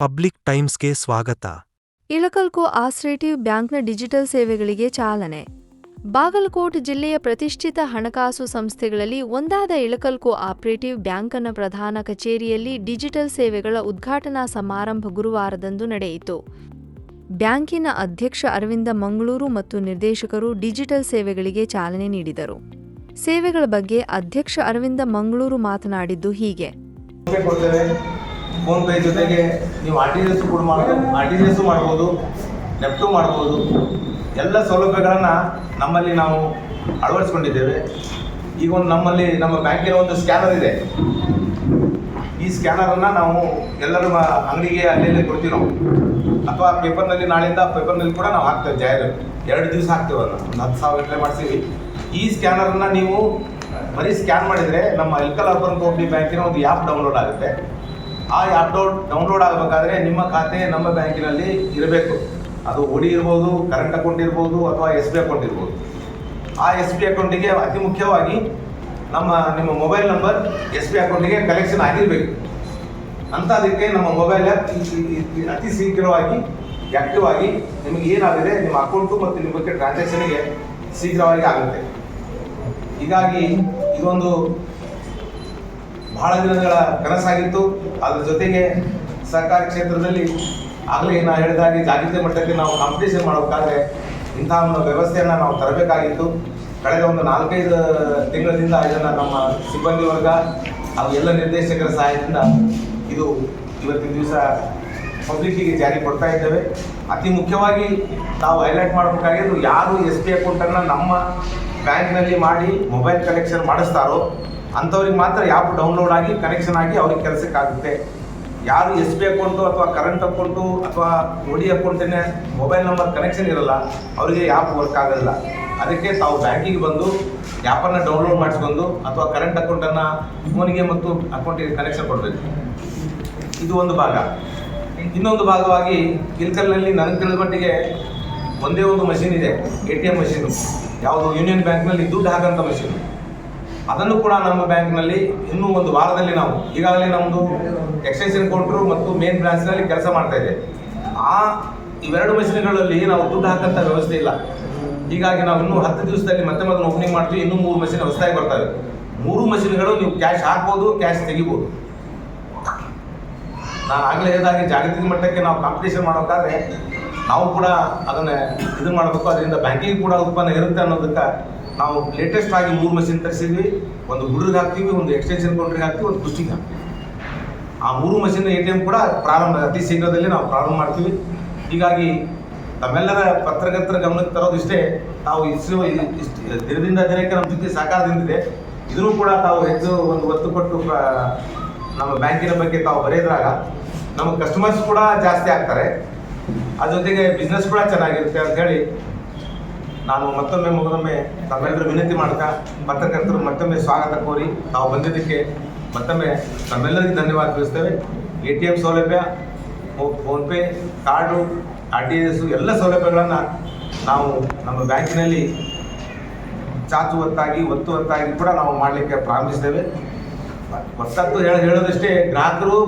Public ಟೈಮ್ಸ್ಗೆ ಸ್ವಾಗತ. ಇಳಕಲ್ಕೋ ಆಸ್ರೇಟಿವ್ ಬ್ಯಾಂಕ್ನ digital ಸೇವೆಗಳಿಗೆ ಚಾಲನೆ. ಬಾಗಲಕೋಟ್ ಜಿಲ್ಲೆಯ ಪ್ರತಿಷ್ಠಿತ ಹಣಕಾಸು ಸಂಸ್ಥೆಗಳಲ್ಲಿ ಒಂದಾದ ಇಳಕಲ್ಕೋ ಆಪರೇಟಿವ್ ಬ್ಯಾಂಕ್ನ ಪ್ರಧಾನ ಕಚೇರಿಯಲ್ಲಿ ಡಿಜಿಟಲ್ ಸೇವೆಗಳ ಉದ್ಘಾಟನಾ ಸಮಾರಂಭ ಗುರುವಾರದಂದು ನಡೆಯಿತು. ಬ್ಯಾಂಕಿನ ಅಧ್ಯಕ್ಷ ಅರವಿಂದ ಮಂಗಳೂರು ಮತ್ತು ನಿರ್ದೇಶಕರು ಡಿಜಿಟಲ್ ಸೇವೆಗಳಿಗೆ ಚಾಲನೆ ನೀಡಿದರು. ಸೇವೆಗಳ ಬಗ್ಗೆ ಅಧ್ಯಕ್ಷ ಅರವಿಂದ ಮಂಗಳೂರು ಮಾತನಾಡಿದ್ದು ಹೀಗೆ. ಫೋನ್ ಪೇ ಜೊತೆಗೆ ನೀವು ಆರ್ ಟಿ ಜಿ ಎಸ್ ಕೂಡ ಮಾಡ್ಬೋದು ಆರ್ ಟಿ ಜಿ ಎಸ್ ಮಾಡ್ಬೋದು ನೆಫ್ಟು ಮಾಡ್ಬೋದು. ಎಲ್ಲ ಸೌಲಭ್ಯಗಳನ್ನು ನಮ್ಮಲ್ಲಿ ನಾವು ಅಳವಡಿಸ್ಕೊಂಡಿದ್ದೇವೆ. ಈಗ ಒಂದು ನಮ್ಮಲ್ಲಿ ನಮ್ಮ ಬ್ಯಾಂಕಿನ ಒಂದು ಸ್ಕ್ಯಾನರ್ ಇದೆ. ಈ ಸ್ಕ್ಯಾನರನ್ನು ನಾವು ಎಲ್ಲರೂ ಅಂಗಡಿಗೆ ಅಲ್ಲೇ ಕೊಡ್ತೀವಿ ನಾವು. ಅಥವಾ ಪೇಪರ್ನಲ್ಲಿ ನಾಳೆಯಿಂದ ಪೇಪರ್ನಲ್ಲಿ ಕೂಡ ನಾವು ಹಾಕ್ತೇವೆ, ಜಾಹೀರಾತು. ಎರಡು ದಿವಸ ಹಾಕ್ತೇವೆ ಅದನ್ನು. ಒಂದು ಹತ್ತು ಸಾವಿರ ಗಟ್ಟಲೆ ಮಾಡ್ತೀವಿ. ಈ ಸ್ಕ್ಯಾನರನ್ನು ನೀವು ಬರೀ ಸ್ಕ್ಯಾನ್ ಮಾಡಿದರೆ ನಮ್ಮ ಎಲ್ಕಲ್ ಅರ್ಬನ್ ಕೋಪಿ ಬ್ಯಾಂಕಿನ ಒಂದು ಆ್ಯಪ್ ಡೌನ್ಲೋಡ್ ಆಗುತ್ತೆ. ಆ ಡೌನ್ ಡೌನ್ಲೋಡ್ ಆಗಬೇಕಾದ್ರೆ ನಿಮ್ಮ ಖಾತೆ ನಮ್ಮ ಬ್ಯಾಂಕಿನಲ್ಲಿ ಇರಬೇಕು. ಅದು ಓಡಿ ಇರ್ಬೋದು ಕರೆಂಟ್ ಅಕೌಂಟ್ ಇರ್ಬೋದು ಅಥವಾ ಎಸ್ ಬಿ ಅಕೌಂಟ್ ಇರ್ಬೋದು. ಆ ಎಸ್ ಬಿ ಅಕೌಂಟಿಗೆ ಅತಿ ಮುಖ್ಯವಾಗಿ ನಮ್ಮ, ನಿಮ್ಮ ಮೊಬೈಲ್ ನಂಬರ್ ಎಸ್ ಬಿ ಅಕೌಂಟಿಗೆ ಕಲೆಕ್ಷನ್ ಆಗಿರಬೇಕು. ಅಂತ ಅದಕ್ಕೆ ನಮ್ಮ ಮೊಬೈಲ್ ಆ್ಯಪ್ ಅತಿ ಶೀಘ್ರವಾಗಿ ಆ್ಯಕ್ಟಿವ್ ಆಗಿ ನಿಮಗೆ ಏನಾಗಿದೆ, ನಿಮ್ಮ ಅಕೌಂಟು ಮತ್ತು ನಿಮ್ಮ ಬಗ್ಗೆ ಟ್ರಾನ್ಸಾಕ್ಷನ್ಗೆ ಶೀಘ್ರವಾಗಿ ಆಗುತ್ತೆ. ಹೀಗಾಗಿ ಇದೊಂದು ಬಹಳ ದಿನಗಳ ಕನಸಾಗಿತ್ತು. ಅದ್ರ ಜೊತೆಗೆ ಸರ್ಕಾರಿ ಕ್ಷೇತ್ರದಲ್ಲಿ ಆಗಲೇ ನಾ ಹೇಳಿದಾಗೆ ಜಾಗೃತಿ ಮಟ್ಟಕ್ಕೆ ನಾವು ಕಾಂಪಿಟೇಷನ್ ಮಾಡಬೇಕಾದ್ರೆ ಇಂತಹ ಒಂದು ವ್ಯವಸ್ಥೆಯನ್ನು ನಾವು ತರಬೇಕಾಗಿತ್ತು. ಕಳೆದ ಒಂದು ನಾಲ್ಕೈದು ತಿಂಗಳಿಂದ ಇದನ್ನು ನಮ್ಮ ಸಿಬ್ಬಂದಿ ವರ್ಗ ಹಾಗೂ ಎಲ್ಲ ನಿರ್ದೇಶಕರ ಸಹಾಯದಿಂದ ಇದು ಇವತ್ತಿನ ದಿವಸ ಪಬ್ಲಿಕ್ಕಿಗೆ ಜಾರಿ ಕೊಡ್ತಾ ಇದ್ದೇವೆ. ಅತಿ ಮುಖ್ಯವಾಗಿ ನಾವು ಹೈಲೈಟ್ ಮಾಡಬೇಕಾಗಿದ್ದು ಯಾರು ಎಸ್ ಬಿ ಅಕೌಂಟನ್ನು ನಮ್ಮ ಬ್ಯಾಂಕ್ನಲ್ಲಿ ಮಾಡಿ ಮೊಬೈಲ್ ಕನೆಕ್ಷನ್ ಮಾಡಿಸ್ತಾರೋ ಅಂಥವ್ರಿಗೆ ಮಾತ್ರ ಆ್ಯಪ್ ಡೌನ್ಲೋಡ್ ಆಗಿ ಕನೆಕ್ಷನ್ ಆಗಿ ಅವ್ರಿಗೆ ಕೆಲಸಕ್ಕಾಗುತ್ತೆ ಯಾರು ಎಸ್ ಬಿ ಅಕೌಂಟು ಅಥವಾ ಕರೆಂಟ್ ಅಕೌಂಟು ಅಥವಾ ನೋಡಿ ಅಕೌಂಟಿನೇ ಮೊಬೈಲ್ ನಂಬರ್ ಕನೆಕ್ಷನ್ ಇರಲ್ಲ, ಅವರಿಗೆ ಆ್ಯಪ್ ವರ್ಕ್ ಆಗೋದಿಲ್ಲ ಅದಕ್ಕೆ ತಾವು ಬ್ಯಾಂಕಿಗೆ ಬಂದು ಆ್ಯಪನ್ನು ಡೌನ್ಲೋಡ್ ಮಾಡಿಸ್ಕೊಂಡು ಅಥವಾ ಕರೆಂಟ್ ಅಕೌಂಟನ್ನು ಫೋನಿಗೆ ಮತ್ತು ಅಕೌಂಟಿಗೆ ಕನೆಕ್ಷನ್ ಕೊಡಬೇಕು. ಇದು ಒಂದು ಭಾಗ. ಇನ್ನೊಂದು ಭಾಗವಾಗಿ ಇಲ್ಕಲ್ನಲ್ಲಿ ನನಗೆ ತಿಳಿದ ಮಟ್ಟಿಗೆ ಒಂದೇ ಒಂದು ಮಷಿನ್ ಇದೆ, ಎ ಟಿ ಎಂ ಮಷೀನು. ಯಾವುದು ಯೂನಿಯನ್ ಬ್ಯಾಂಕ್ನಲ್ಲಿ ದುಡ್ಡು ಹಾಕಂತ ಮಷೀನ್ ಅದನ್ನು ಕೂಡ ನಮ್ಮ ಬ್ಯಾಂಕ್ನಲ್ಲಿ ಇನ್ನೂ ಒಂದು ವಾರದಲ್ಲಿ ನಾವು ಈಗಾಗಲೇ ನಮ್ಮದು ಎಕ್ಸ್ಟೆನ್ಷನ್ ಕೌಂಟ್ರು ಮತ್ತು ಮೇನ್ ಬ್ರಾಂಚ್ನಲ್ಲಿ ಕೆಲಸ ಮಾಡ್ತಾ ಇದೆ. ಆ ಇವೆರಡು ಮಷಿನ್ಗಳಲ್ಲಿ ನಾವು ದುಡ್ಡು ಹಾಕಂತ ವ್ಯವಸ್ಥೆ ಇಲ್ಲ. ಹೀಗಾಗಿ ನಾವು ಇನ್ನೂ ಹತ್ತು ದಿವಸದಲ್ಲಿ ಮತ್ತೆ ಮೊದಲು ಓಪನಿಂಗ್ ಮಾಡ್ತೀವಿ, ಇನ್ನೂ ಮೂರು ಮಷಿನ್ ಹೊಸದಾಗಿ ಬರ್ತವೆ. ಮೂರು ಮಷಿನ್ಗಳು ನೀವು ಕ್ಯಾಶ್ ಹಾಕ್ಬೋದು, ಕ್ಯಾಶ್ ತೆಗಿಬೋದು. ನಾನು ಆಗಲೇ ಹೇಳಿದಾಗೆ ಜಾಗತಿಕ ಮಟ್ಟಕ್ಕೆ ನಾವು ಕಾಂಪಿಟೇಷನ್ ಮಾಡಬೇಕಾದ್ರೆ ನಾವು ಕೂಡ ಅದನ್ನು ಇದು ಮಾಡಬೇಕು. ಅದರಿಂದ ಬ್ಯಾಂಕಿಂಗ್ ಕೂಡ ಉತ್ಪನ್ನ ಇರುತ್ತೆ ಅನ್ನೋದಕ್ಕೆ ನಾವು ಲೇಟೆಸ್ಟ್ ಆಗಿ ಮೂರು ಮಷಿನ್ ತರಿಸಿದ್ವಿ. ಒಂದು ಹುಡುಗರಿಗೆ ಹಾಕ್ತೀವಿ, ಒಂದು ಎಕ್ಸ್ಟೆನ್ಷನ್ ಕೌಂಟ್ರಿಗೆ ಹಾಕ್ತೀವಿ, ಒಂದು ಪುಷ್ಟಿಗೆ ಹಾಕ್ತೀವಿ. ಆ ಮೂರು ಮಷಿನ್ ಎ ಟಿ ಎಂ ಕೂಡ ಪ್ರಾರಂಭ, ಅತಿ ಶೀಘ್ರದಲ್ಲಿ ನಾವು ಪ್ರಾರಂಭ ಮಾಡ್ತೀವಿ. ಹೀಗಾಗಿ ತಮ್ಮೆಲ್ಲರ ಪತ್ರಕರ್ತರ ಗಮನಕ್ಕೆ ತರೋದಿಷ್ಟೇ ತಾವು ಇಷ್ಟು ಇಷ್ಟು, ದಿನದಿಂದ ದಿನಕ್ಕೆ ನಮ್ಮ ಜೊತೆ ಸಹಕಾರದಿಂದಿದೆ. ಇದನ್ನು ಕೂಡ ತಾವು ಹೆಚ್ಚು ಒಂದು ಒತ್ತು ಕೊಟ್ಟು ನಮ್ಮ ಬ್ಯಾಂಕಿನ ಬಗ್ಗೆ ತಾವು ಬರೆಯೋದ್ರಾಗ ನಮ್ಮ ಕಸ್ಟಮರ್ಸ್ ಕೂಡ ಜಾಸ್ತಿ ಆಗ್ತಾರೆ. ಅದ್ರ ಜೊತೆಗೆ ಬಿಸ್ನೆಸ್ ಕೂಡ ಚೆನ್ನಾಗಿರುತ್ತೆ ಅಂತ ಹೇಳಿ ನಾನು ಮತ್ತೊಮ್ಮೆ ಮೊದಲೊಮ್ಮೆ ತಮ್ಮೆಲ್ಲರೂ ವಿನಂತಿ ಮಾಡ್ತಾ ಪತ್ರಕರ್ತರು ಮತ್ತೊಮ್ಮೆ ಸ್ವಾಗತ ಕೋರಿ ತಾವು ಬಂದಿದ್ದಕ್ಕೆ ಮತ್ತೊಮ್ಮೆ ತಮ್ಮೆಲ್ಲರಿಗೆ ಧನ್ಯವಾದ ತಿಳಿಸ್ತೇವೆ. ಎ ಟಿ ಎಂ ಸೌಲಭ್ಯ PhonePe, card, R T S ಎಲ್ಲ ಸೌಲಭ್ಯಗಳನ್ನು ನಾವು ನಮ್ಮ ಬ್ಯಾಂಕಿನಲ್ಲಿ ಚಾಚು ಹೊತ್ತಾಗಿ, ಒತ್ತು ಹೊತ್ತಾಗಿ ಕೂಡ ನಾವು ಮಾಡಲಿಕ್ಕೆ ಪ್ರಾರಂಭಿಸ್ತೇವೆ. ಹೇಳ, ಹೇಳೋದಷ್ಟೇ ಗ್ರಾಹಕರು